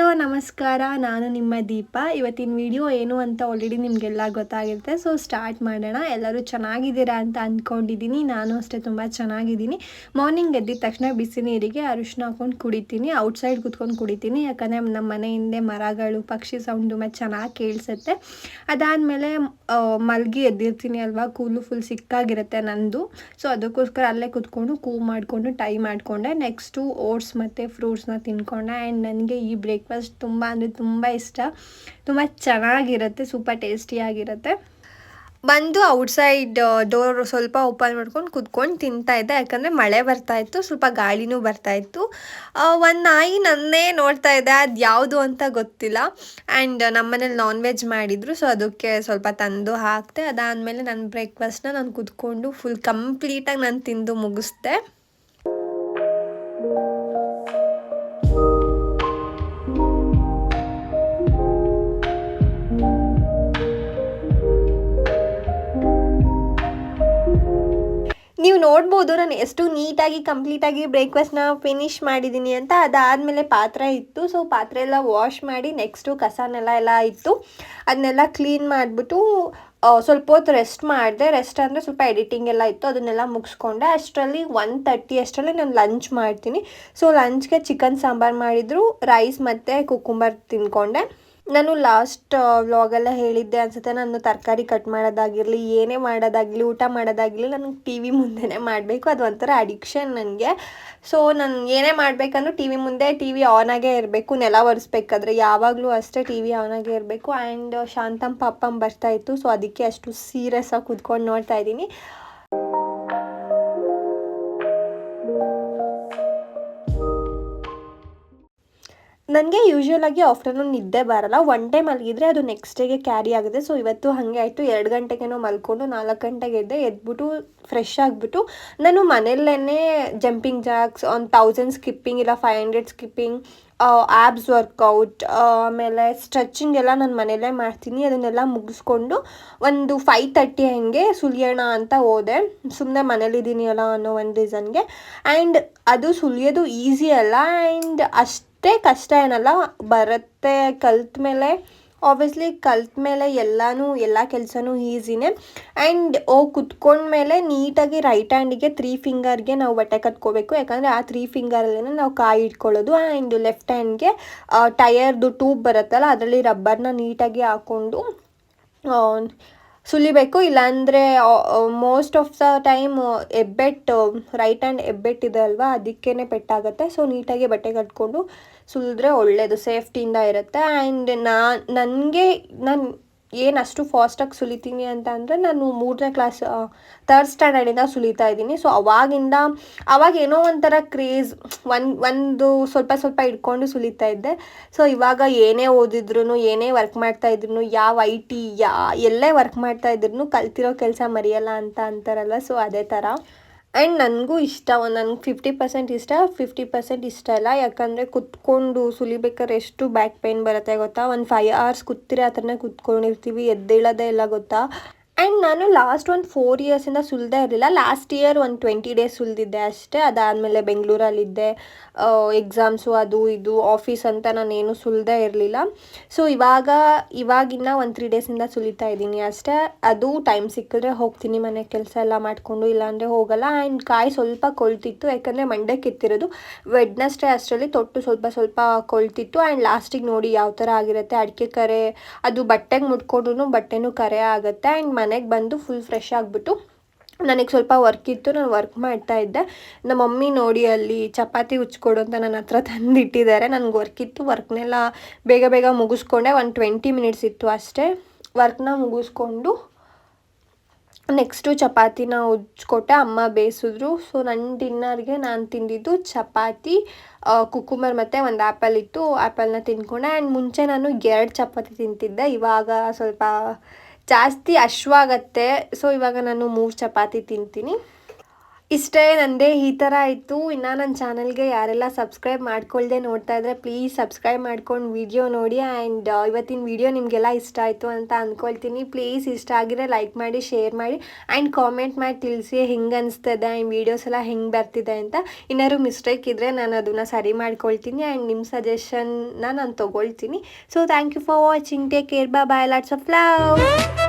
Hello, ನಮಸ್ಕಾರ. ನಾನು ನಿಮ್ಮ ದೀಪ. ಇವತ್ತಿನ ವಿಡಿಯೋ ಏನು ಅಂತ ಆಲ್ರೆಡಿ ನಿಮಗೆಲ್ಲ ಗೊತ್ತಾಗಿರುತ್ತೆ. ಸೊ ಸ್ಟಾರ್ಟ್ ಮಾಡೋಣ. ಎಲ್ಲರೂ ಚೆನ್ನಾಗಿದ್ದೀರಾ ಅಂತ ಅಂದ್ಕೊಂಡಿದ್ದೀನಿ ನಾನು ಅಷ್ಟೇ ತುಂಬ ಚೆನ್ನಾಗಿದ್ದೀನಿ. ಮಾರ್ನಿಂಗ್ ಎದ್ದಿದ ತಕ್ಷಣ ಬಿಸಿ ನೀರಿಗೆ ಅರಿಶಿನ ಹಾಕೊಂಡು ಕುಡಿತೀನಿ. ಔಟ್ಸೈಡ್ ಕುತ್ಕೊಂಡು ಕುಡಿತೀನಿ. ಯಾಕಂದರೆ ನಮ್ಮ ಮನೆ ಹಿಂದೆ ಮರಗಳು, ಪಕ್ಷಿ ಸೌಂಡ್ ತುಂಬ ಚೆನ್ನಾಗಿ ಕೇಳಿಸುತ್ತೆ. ಅದಾದಮೇಲೆ ಮಲಗಿ ಎದ್ದಿರ್ತೀನಿ ಅಲ್ವಾ? ಕೂಲು ಫುಲ್ ಸಿಕ್ಕಾಗಿರುತ್ತೆ ನಂದು. ಸೊ ಅದಕ್ಕೋಸ್ಕರ ಅಲ್ಲೇ ಕುತ್ಕೊಂಡು ಕೂ ಮಾಡಿಕೊಂಡು, ಟೈ ಮಾಡಿಕೊಂಡೆ. ನೆಕ್ಸ್ಟು ಓಟ್ಸ್ ಮತ್ತು ಫ್ರೂಟ್ಸ್ನ ತಿನ್ಕೊಂಡೆ. ಆ್ಯಂಡ್ ನನಗೆ ಈ ಬ್ರೇಕ್ಫಾಸ್ಟ್ ತುಂಬ ಅಂದರೆ ತುಂಬ ಇಷ್ಟ. ತುಂಬ ಚೆನ್ನಾಗಿರುತ್ತೆ, ಸೂಪರ್ ಟೇಸ್ಟಿಯಾಗಿರುತ್ತೆ. ಬಂದು ಔಟ್ಸೈಡ್ ಡೋರ್ ಸ್ವಲ್ಪ ಓಪನ್ ಮಾಡ್ಕೊಂಡು ಕುತ್ಕೊಂಡು ತಿಂತಾ ಇದ್ದೆ. ಯಾಕಂದರೆ ಮಳೆ ಬರ್ತಾ ಇತ್ತು, ಸ್ವಲ್ಪ ಗಾಳಿನೂ ಬರ್ತಾ ಇತ್ತು. ಒಂದು ನಾಯಿ ನನ್ನೇ ನೋಡ್ತಾ ಇದೆ ಅದು ಯಾವುದು ಅಂತ ಗೊತ್ತಿಲ್ಲ. ಆ್ಯಂಡ್ ನಮ್ಮನೇಲಿ ನಾನ್ ವೆಜ್ ಮಾಡಿದರು, ಸೊ ಅದಕ್ಕೆ ಸ್ವಲ್ಪ ತಂದು ಹಾಕ್ತೆ ಅದಾದಮೇಲೆ ನನ್ನ ಬ್ರೇಕ್ಫಾಸ್ಟ್ನ ನಾನು ಕುತ್ಕೊಂಡು ಫುಲ್ ಕಂಪ್ಲೀಟಾಗಿ ನಾನು ತಿಂದು ಮುಗಿಸ್ದೆ. ನೀವು ನೋಡ್ಬೋದು ನಾನು ಎಷ್ಟು ನೀಟಾಗಿ, ಕಂಪ್ಲೀಟಾಗಿ ಬ್ರೇಕ್ಫಾಸ್ಟ್ನ ಫಿನಿಶ್ ಮಾಡಿದ್ದೀನಿ ಅಂತ. ಅದಾದಮೇಲೆ ಪಾತ್ರೆ ಇತ್ತು. ಸೊ ಪಾತ್ರೆ ಎಲ್ಲ ವಾಶ್ ಮಾಡಿ ನೆಕ್ಸ್ಟು ಕಸನೆಲ್ಲ ಎಲ್ಲ ಇತ್ತು. ಅದನ್ನೆಲ್ಲ ಕ್ಲೀನ್ ಮಾಡಿಬಿಟ್ಟು ಸ್ವಲ್ಪ ಹೊತ್ತು ರೆಸ್ಟ್ ಮಾಡಿದೆ. ರೆಸ್ಟ್ ಅಂದರೆ ಸ್ವಲ್ಪ ಎಡಿಟಿಂಗ್ ಎಲ್ಲ ಇತ್ತು. ಅದನ್ನೆಲ್ಲ ಮುಗಿಸ್ಕೊಂಡೆ. ಅಷ್ಟರಲ್ಲಿ ಒನ್ ತರ್ಟಿ ಅಷ್ಟರಲ್ಲಿ ನಾನು ಲಂಚ್ ಮಾಡ್ತೀನಿ. ಸೊ ಲಂಚ್ಗೆ ಚಿಕನ್ ಸಾಂಬಾರು ಮಾಡಿದರು ರೈಸ್ ಮತ್ತು ಕುಕ್ಕುಂಬರ್ ತಿಂದ್ಕೊಂಡೆ ನಾನು ಲಾಸ್ಟ್ ವ್ಲಾಗೆಲ್ಲ ಹೇಳಿದ್ದೆ ಅನ್ಸುತ್ತೆ. ನಾನು ತರಕಾರಿ ಕಟ್ ಮಾಡೋದಾಗಿರಲಿ, ಏನೇ ಮಾಡೋದಾಗಲಿ ಊಟ ಮಾಡೋದಾಗಿರಲಿ, ನನಗೆ ಟಿ ವಿ ಮುಂದೆನೇ ಮಾಡಬೇಕು. ಅದು ಒಂಥರ ಅಡಿಕ್ಷನ್ ನನಗೆ. ಸೊ ನಾನು ಏನೇ ಮಾಡಬೇಕಂದ್ರೂ ಟಿ ವಿ ಮುಂದೆ ಟಿ ವಿ ಆನಾಗೇ ಇರಬೇಕು. ನೆಲ ಒರೆಸ್ಬೇಕಾದ್ರೆ ಯಾವಾಗಲೂ ಅಷ್ಟೇ ಟಿ ವಿ ಆಗೇ ಇರಬೇಕು. ಆ್ಯಂಡ್ ಶಾಂತಮ್ ಪಾಪಮ್ ಬರ್ತಾಯಿತ್ತು ಸೊ ಅದಕ್ಕೆ ಅಷ್ಟು ಸೀರಿಯಸ್ಸಾಗಿ ಕೂತ್ಕೊಂಡು ನೋಡ್ತಾ ಇದ್ದೀನಿ. ನನಗೆ ಯೂಶ್ವಲಾಗಿ ಆಫ್ಟರ್ನೂನ್ ನಿದ್ದೆ ಬರಲ್ಲ. ಒನ್ ಟೈಮ್ ಮಲಗಿದ್ರೆ ಅದು ನೆಕ್ಸ್ಟ್ ಡೇಗೆ ಕ್ಯಾರಿ ಆಗುತ್ತೆ. ಸೊ ಇವತ್ತು ಹಾಗೆ ಆಯಿತು. ಎರಡು ಗಂಟೆಗೇನೋ ಮಲ್ಕೊಂಡು ನಾಲ್ಕು ಗಂಟೆಗೆ ಎದ್ದೆ ಎದ್ಬಿಟ್ಟು ಫ್ರೆಶ್ ಆಗಿಬಿಟ್ಟು ನಾನು ಮನೆಯಲ್ಲೇ jumping jacks one thousand skipping ಇಲ್ಲ five hundred skipping abs workout ಆಮೇಲೆ ಸ್ಟ್ರೆಚಿಂಗ್ ಎಲ್ಲ ನಾನು ಮನೆಯಲ್ಲೇ ಮಾಡ್ತೀನಿ. ಅದನ್ನೆಲ್ಲ ಮುಗಿಸ್ಕೊಂಡು ಒಂದು ಫೈವ್ ತರ್ಟಿ ಹಂಗೆ ಸುಲಿಯೋಣ ಅಂತ ಹೋದೆ. ಸುಮ್ಮನೆ ಮನೇಲಿದ್ದೀನಿ ಅಲ್ಲ ಅನ್ನೋ ಒಂದು ರೀಸನ್ಗೆ ಆ್ಯಂಡ್ ಅದು ಸುಲಿಯೋದು ಈಸಿ ಅಲ್ಲ. ಆ್ಯಂಡ್ ಅಷ್ಟೇ ಕಷ್ಟ ಏನಲ್ಲ, ಬರುತ್ತೆ ಕಲ್ತ ಮೇಲೆ ಆಬ್ವಿಯಸ್ಲಿ ಕಲ್ತ ಮೇಲೆ ಎಲ್ಲನೂ, ಎಲ್ಲ ಕೆಲಸನೂ ಈಸಿನೇ. ಆ್ಯಂಡ್ ಹೋಗಿ ಕುತ್ಕೊಂಡ್ಮೇಲೆ ನೀಟಾಗಿ ರೈಟ್ ಹ್ಯಾಂಡಿಗೆ ತ್ರೀ ಫಿಂಗರ್ಗೆ ನಾವು ಬಟ್ಟೆ ಕಟ್ಕೋಬೇಕು ಯಾಕಂದರೆ ಆ ತ್ರೀ ಫಿಂಗರಲ್ಲೇ ನಾವು ಕಾಯಿ ಇಟ್ಕೊಳ್ಳೋದು. ಆ್ಯಂಡ್ ಲೆಫ್ಟ್ ಹ್ಯಾಂಡ್ಗೆ ಟಯರ್ದು ಟ್ಯೂಬ್ ಬರುತ್ತಲ್ಲ, ಅದರಲ್ಲಿ ರಬ್ಬರ್ನ ನೀಟಾಗಿ ಹಾಕ್ಕೊಂಡು ಸುಲಿಬೇಕು. ಇಲ್ಲಾಂದರೆ ಮೋಸ್ಟ್ ಆಫ್ ದ ಟೈಮ್ ಎಬ್ಬೆಟ್ಟು ರೈಟ್ ಹ್ಯಾಂಡ್ ಎಬ್ಬೆಟ್ಟಿದೆ ಅಲ್ವಾ ಅದಕ್ಕೇ ಪೆಟ್ಟಾಗುತ್ತೆ. ಸೊ ನೀಟಾಗಿ ಬಟ್ಟೆ ಕಟ್ಕೊಂಡು ಸುಲಿದ್ರೆ ಒಳ್ಳೆಯದು ಸೇಫ್ಟಿಯಿಂದ ಇರುತ್ತೆ. ಆ್ಯಂಡ್ ನಾ, ನನಗೆ, ನಾನು ಏನು ಅಷ್ಟು ಫಾಸ್ಟಾಗಿ ಸುಲಿತೀನಿ ಅಂತ ಅಂದರೆ ನಾನು ಮೂರನೇ ಕ್ಲಾಸ್ ತರ್ಡ್ ಸ್ಟ್ಯಾಂಡರ್ಡಿಂದ ಸುಲಿತಾ ಇದ್ದೀನಿ. ಸೊ ಅವಾಗಿಂದ, ಅವಾಗ ಏನೋ ಒಂಥರ ಕ್ರೇಜ್ ಒಂದು ಒಂದು ಸ್ವಲ್ಪ ಸ್ವಲ್ಪ ಇಟ್ಕೊಂಡು ಸುಲಿತಾ ಇದ್ದೆ. ಸೊ ಇವಾಗ ಏನೇ ಓದಿದ್ರು ಏನೇ ವರ್ಕ್ ಮಾಡ್ತಾ ಇದ್ರು ಯಾವ ಐ ಟಿ ಯಾ, ಎಲ್ಲೇ ವರ್ಕ್ ಮಾಡ್ತಾ ಇದ್ರು ಕಲ್ತಿರೋ ಕೆಲಸ ಮರೆಯಲ್ಲ ಅಂತ ಅಂತಾರಲ್ಲ ಸೊ ಅದೇ ಥರ ಆ್ಯಂಡ್ ನನಗೂ ಇಷ್ಟ, ಒಂದು ನನಗೆ ಫಿಫ್ಟಿ ಪರ್ಸೆಂಟ್ ಇಷ್ಟ ಫಿಫ್ಟಿ ಪರ್ಸೆಂಟ್ ಇಷ್ಟ ಇಲ್ಲ ಯಾಕಂದರೆ ಕುತ್ಕೊಂಡು ಸುಲಿಬೇಕಾದ್ರೆ ಎಷ್ಟು ಬ್ಯಾಕ್ ಪೇನ್ ಬರುತ್ತೆ ಗೊತ್ತಾ? ಒಂದು ಫೈವ್ ಅವರ್ಸ್ ಕೂತಿರೋ ಆ ಥರನೇ ಕುತ್ಕೊಂಡಿರ್ತೀವಿ, ಎದ್ದೇಳೋದೇ ಇಲ್ಲ ಗೊತ್ತಾ? ಆ್ಯಂಡ್ ನಾನು ಲಾಸ್ಟ್ ಒಂದು ಫೋರ್ ಇಯರ್ಸಿಂದ ಸುಲಿದೇ ಇರಲಿಲ್ಲ. ಲಾಸ್ಟ್ ಇಯರ್ ಒಂದು ಟ್ವೆಂಟಿ ಡೇಸ್ ಸುಲಿದಿದ್ದೆ ಅಷ್ಟೇ. ಅದಾದಮೇಲೆ ಬೆಂಗಳೂರಲ್ಲಿದ್ದೆ. ಎಕ್ಸಾಮ್ಸು ಅದು ಇದು ಆಫೀಸ್ ಅಂತ ನಾನೇನು ಸುಲಿದೇ ಇರಲಿಲ್ಲ. ಸೊ ಇವಾಗ, ಇವಾಗಿನ್ನ ಒಂದು ತ್ರೀ ಡೇಸಿಂದ ಸುಲಿತಾ ಇದ್ದೀನಿ ಅಷ್ಟೇ. ಅದು ಟೈಮ್ ಸಿಕ್ಕಿದ್ರೆ ಹೋಗ್ತೀನಿ ಮನೆ ಕೆಲಸ ಎಲ್ಲ ಮಾಡಿಕೊಂಡು, ಇಲ್ಲಾಂದರೆ ಹೋಗಲ್ಲ. ಆ್ಯಂಡ್ ಕಾಯಿ ಸ್ವಲ್ಪ ಕೊಳ್ತಿತ್ತು, ಯಾಕಂದರೆ ಮಂಡೆ ಕಿತ್ತಿರೋದು. ವೆಡ್ನಸ್ಡೇ ಅಷ್ಟರಲ್ಲಿ ತೊಟ್ಟು ಸ್ವಲ್ಪ ಸ್ವಲ್ಪ ಕೊಳ್ತಿತ್ತು. ಆ್ಯಂಡ್ ಲಾಸ್ಟಿಗೆ ನೋಡಿ ಯಾವ ಥರ ಆಗಿರುತ್ತೆ. ಅಡಿಕೆ ಕರೆ, ಅದು ಬಟ್ಟೆಗೆ ಮುಟ್ಕೊಂಡ್ರು ಬಟ್ಟೆನೂ ಕರೆ ಆಗುತ್ತೆ. ಆ್ಯಂಡ್ ಮನೆಗೆ ಬಂದು ಫುಲ್ ಫ್ರೆಶ್ ಆಗಿಬಿಟ್ಟು ನನಗೆ ಸ್ವಲ್ಪ ವರ್ಕ್ ಇತ್ತು, ನಾನು ವರ್ಕ್ ಮಾಡ್ತಾ ಇದ್ದೆ. ನಮ್ಮ ಮಮ್ಮಿ ನೋಡಿ ಅಲ್ಲಿ ಚಪಾತಿ ಉಚ್ಕೊಡು ಅಂತ ನನ್ನ ಹತ್ರ ತಂದಿಟ್ಟಿದ್ದಾರೆ. ನನಗೆ ವರ್ಕ್ ಇತ್ತು ವರ್ಕ್ನೆಲ್ಲ ಬೇಗ ಬೇಗ ಮುಗಿಸ್ಕೊಂಡೆ. ಒಂದು ಟ್ವೆಂಟಿ ಮಿನಿಟ್ಸ್ ಇತ್ತು ಅಷ್ಟೇ. ವರ್ಕ್ನ ಮುಗಿಸ್ಕೊಂಡು ನೆಕ್ಸ್ಟು ಚಪಾತಿನ ಉಜ್ಕೊಟ್ಟೆ. ಅಮ್ಮ ಬೇಯಿಸಿದ್ರು. ಸೊ ನನ್ನ ಡಿನ್ನರ್ಗೆ ನಾನು ತಿಂದಿದ್ದು ಚಪಾತಿ ಕುಕುಮರ್ ಮತ್ತು ಒಂದು ಆ್ಯಪಲ್ ಇತ್ತು. ಆ್ಯಪಲ್ನ ತಿನ್ಕೊಂಡೆ. ಆ್ಯಂಡ್ ಮುಂಚೆ ನಾನು ಎರಡು ಚಪಾತಿ ತಿಂತಿದ್ದೆ. ಇವಾಗ ಸ್ವಲ್ಪ ಜಾಸ್ತಿ ಹಶ್ವಾಗತ್ತೆ ಸೊ ಇವಾಗ ನಾನು ಮೂರು ಚಪಾತಿ ತಿಂತೀನಿ. ಇಷ್ಟೇ ನಂದೇ ಈ ಥರ ಇತ್ತು. ಇನ್ನು ನನ್ನ ಚಾನಲ್ಗೆ ಯಾರೆಲ್ಲ ಸಬ್ಸ್ಕ್ರೈಬ್ ಮಾಡ್ಕೊಳ್ದೆ ನೋಡ್ತಾ ಇದ್ರೆ ಪ್ಲೀಸ್ ಸಬ್ಸ್ಕ್ರೈಬ್ ಮಾಡ್ಕೊಂಡು ವಿಡಿಯೋ ನೋಡಿ ಆ್ಯಂಡ್ ಇವತ್ತಿನ ವಿಡಿಯೋ ನಿಮಗೆಲ್ಲ ಇಷ್ಟ ಆಯಿತು ಅಂತ ಅಂದ್ಕೊಳ್ತೀನಿ ಪ್ಲೀಸ್ ಇಷ್ಟ ಆಗಿದ್ರೆ ಲೈಕ್ ಮಾಡಿ ಶೇರ್ ಮಾಡಿ ಆ್ಯಂಡ್ ಕಾಮೆಂಟ್ ಮಾಡಿ ತಿಳಿಸಿ ಹೆಂಗೆ ಅನಿಸ್ತದೆ ಆ್ಯಂಡ್ ವೀಡಿಯೋಸ್ ಎಲ್ಲ ಹೆಂಗೆ ಬರ್ತಿದೆ ಅಂತ. ಏನಾದ್ರು ಮಿಸ್ಟೇಕ್ ಇದ್ದರೆ ನಾನು ಅದನ್ನು ಸರಿ ಮಾಡ್ಕೊಳ್ತೀನಿ ಆ್ಯಂಡ್ ನಿಮ್ಮ ಸಜೆಷನ್ನ ನಾನು ತೊಗೊಳ್ತೀನಿ. So thank you for watching take care ಬಾ ಬಾಯ್ ಲಾಟ್ಸ್ ಆಫ್ ಲವ್